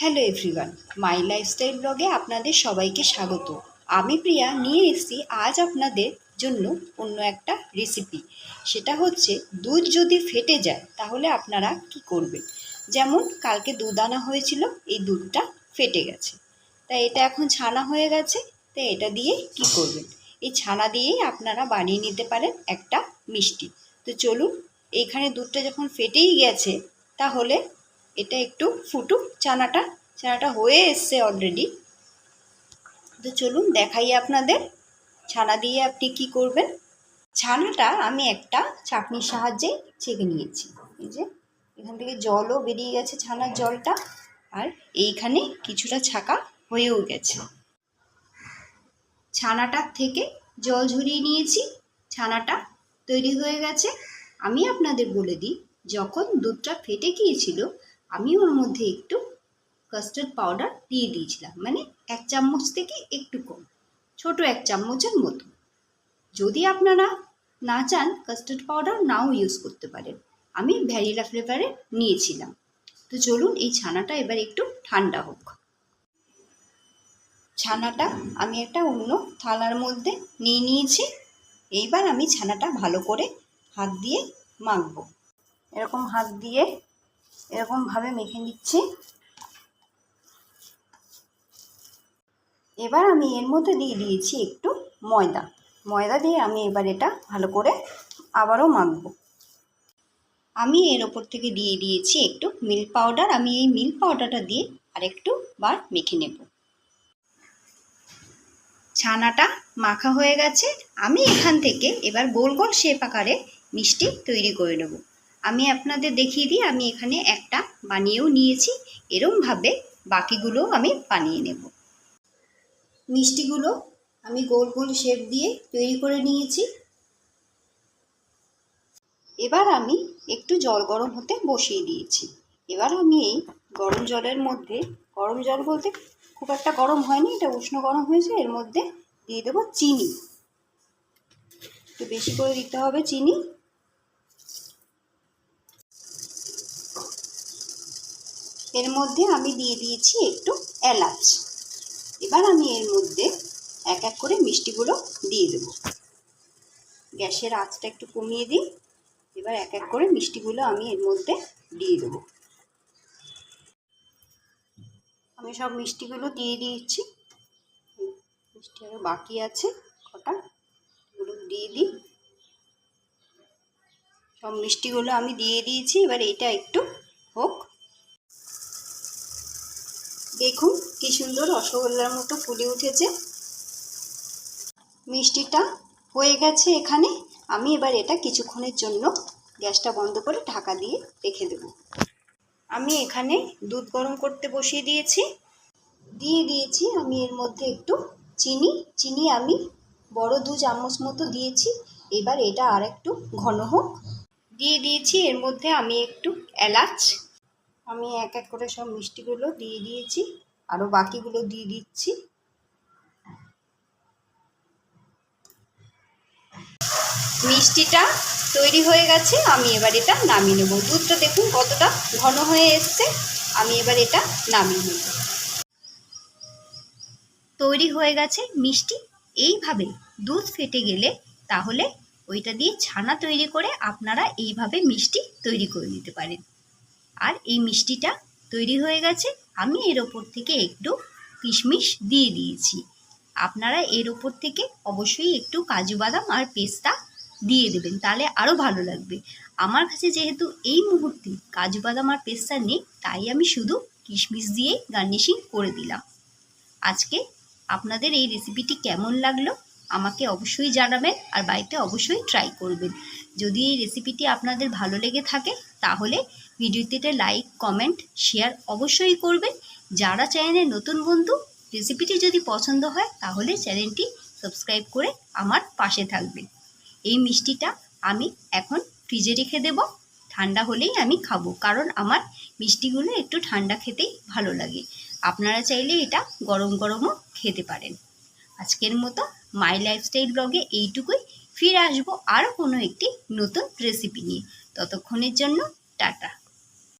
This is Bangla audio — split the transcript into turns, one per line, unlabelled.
হ্যালো এভরিওয়ান মাই লাইফস্টাইল ব্লগে আপনাদের সবাইকে স্বাগত। আমি প্রিয়া, নিয়ে এসেছি আজ আপনাদের জন্য অন্য একটা রেসিপি সেটা হচ্ছে, দুধ যদি ফেটে যায়, তাহলে আপনারা কি করবেন? যেমন, কালকে দুধ আনা হয়েছিল, এই দুধটা ফেটে গেছে। তাই এটা এখন ছানা হয়ে গেছে তাই এটা দিয়ে কি করবেন? এই ছানা দিয়েই আপনারা বানিয়ে নিতে পারেন একটা মিষ্টি। তো চলুন, এইখানে দুধটা যখন ফেটেই গেছে, তাহলে এটা একটু ফুটুক চানাটা চানাটা হয়ে এসছে অলরেডি তো চলুন দেখাই আপনাদের, ছানা দিয়ে আপনি কি করবেন। ছানাটা আমি একটা চাটনির সাহায্যে ছেঁকে নিয়েছি। এই যে, এখান থেকে জলও বেরিয়ে গেছে ছানার জলটা, আর এইখানে কিছুটা ছাকা হয়েও গেছে। ছানাটার থেকে জল ঝরিয়ে নিয়েছি, ছানাটা তৈরি হয়ে গেছে। আমি আপনাদের বলে দিই, যখন দুধটা ফেটে গিয়েছিল আমি ওর মধ্যে একটু কাস্টার্ড পাউডার দিয়ে দিয়েছিলাম। মানে এক চামচ থেকে একটু কম। ছোট এক চামচের মতো। যদি আপনারা না চান কাস্টার্ড পাউডার নাও ইউজ করতে পারেন। আমি ভ্যানিলা ফ্লেভারে নিয়েছিলাম। তো চলুন এই ছানাটা এবার একটু ঠান্ডা হোক। ছানাটা আমি একটা অন্য থালার মধ্যে নিয়ে নিয়েছি। এইবার আমি ছানাটা ভালো করে হাত দিয়ে মাখবো। এরকম হাত দিয়ে এরকমভাবে মেখে নিচ্ছি। এবার আমি এর মধ্যে দিয়ে দিয়েছি একটু ময়দা। ময়দা দিয়ে আমি এবার এটা ভালো করে আবারও মাখবো। আমি এর ওপর থেকে দিয়ে দিয়েছি একটু মিল্ক পাউডার। আমি এই মিল্ক পাউডারটা দিয়ে আরেকটু বার মেখে নেব। ছানাটা মাখা হয়ে গেছে। আমি এখান থেকে এবার গোল গোল শেপ আকারে মিষ্টি তৈরি করে নেব। আমি আপনাদের দেখিয়ে দিই, আমি এখানে একটা বানিয়েও নিয়েছি। এরমভাবে বাকিগুলো আমি বানিয়ে নেব। মিষ্টিগুলো আমি গোল গোল শেপ দিয়ে তৈরি করে নিয়েছি। এবার আমি একটু জল গরম হতে বসিয়ে দিয়েছি। এবার আমি এই গরম জলের মধ্যে, গরম জল বলতে খুব একটা গরম হয়নি, এটা উষ্ণ গরম হয়েছে, এর মধ্যে দিয়ে দেবো চিনি। একটু বেশি করে দিতে হবে চিনি। এর মধ্যে আমি দিয়ে দিয়েছি একটু এলাচ। এবার আমি এর মধ্যে এক এক করে মিষ্টিগুলো দিয়ে দেব। গ্যাসের আঁচটা একটু কমিয়ে দিই। এবার এক এক করে মিষ্টিগুলো আমি এর মধ্যে দিয়ে দেব। আমি সব মিষ্টিগুলো দিয়ে দিয়েছি। মিষ্টি আরও বাকি আছে, কটা? এগুলো দিয়ে দিই। সব মিষ্টিগুলো আমি দিয়ে দিয়েছি। এবার এটা একটু হোক। দেখুন কি সুন্দর রসগোল্লার মতো ফুলে উঠেছে। মিষ্টিটা হয়ে গেছে এখানে। আমি এবার এটা কিছুক্ষণের জন্য গ্যাসটা বন্ধ করে ঢাকা দিয়ে রেখে দেব। আমি এখানে দুধ গরম করতে বসিয়ে দিয়েছি। দিয়ে দিয়েছি আমি এর মধ্যে একটু চিনি। চিনি আমি বড় দু চামচ মতো দিয়েছি। এবার এটা আর একটু ঘন হোক। দিয়ে দিয়েছি এর মধ্যে আমি একটু এলাচ। আমি এক এক করে সব মিষ্টিগুলো দিয়ে দিয়েছি আরও বাকিগুলো দিয়ে দিচ্ছি। মিষ্টিটা তৈরি হয়ে গেছে, আমি এবার এটা নামিয়ে নেব। দুধটা দেখুন কতটা ঘন হয়ে এসছে, আমি এবার এটা নামিয়ে নেব। তৈরি হয়ে গেছে মিষ্টি। এইভাবে দুধ ফেটে গেলে তাহলে ওইটা দিয়ে ছানা তৈরি করে আপনারা এইভাবে মিষ্টি তৈরি করে নিতে পারেন। আর এই মিষ্টিটা তৈরি হয়ে গেছে। আমি এর ওপর থেকে একটু কিশমিশ দিয়ে দিয়েছি। আপনারা এর ওপর থেকে অবশ্যই একটু কাজু বাদাম আর পেস্তা দিয়ে দেবেন, তাহলে আরও ভালো লাগবে। আমার কাছে যেহেতু এই মুহূর্তে কাজু বাদাম আর পেস্তা নেই, তাই আমি শুধু কিশমিশ দিয়ে গার্নিশিং করে দিলাম। আজকে আপনাদের এই রেসিপিটি কেমন লাগল? আমাকে অবশ্যই জানাবেন আর বাড়িতে অবশ্যই ট্রাই করবেন। যদি এই রেসিপিটি আপনাদের ভালো লেগে থাকে, তাহলে ভিডিওটিতে লাইক কমেন্ট শেয়ার অবশ্যই করবেন। যারা চ্যানেলে নতুন বন্ধু রেসিপিটি যদি পছন্দ হয়, তাহলে চ্যানেলটি সাবস্ক্রাইব করে আমার পাশে থাকবেন। এই মিষ্টিটা আমি এখন ফ্রিজে রেখে দেব। ঠান্ডা হলেই আমি খাব, কারণ আমার মিষ্টিগুলো একটু ঠান্ডা খেতেই ভালো লাগে। আপনারা চাইলে এটা গরম গরমও খেতে পারেন। আজকের মতো মাই লাইফস্টাইল ব্লগে এইটুকুই। ফিরে আসব আরও কোনো একটি নতুন রেসিপি নিয়ে। ততক্ষণের জন্য টাটা।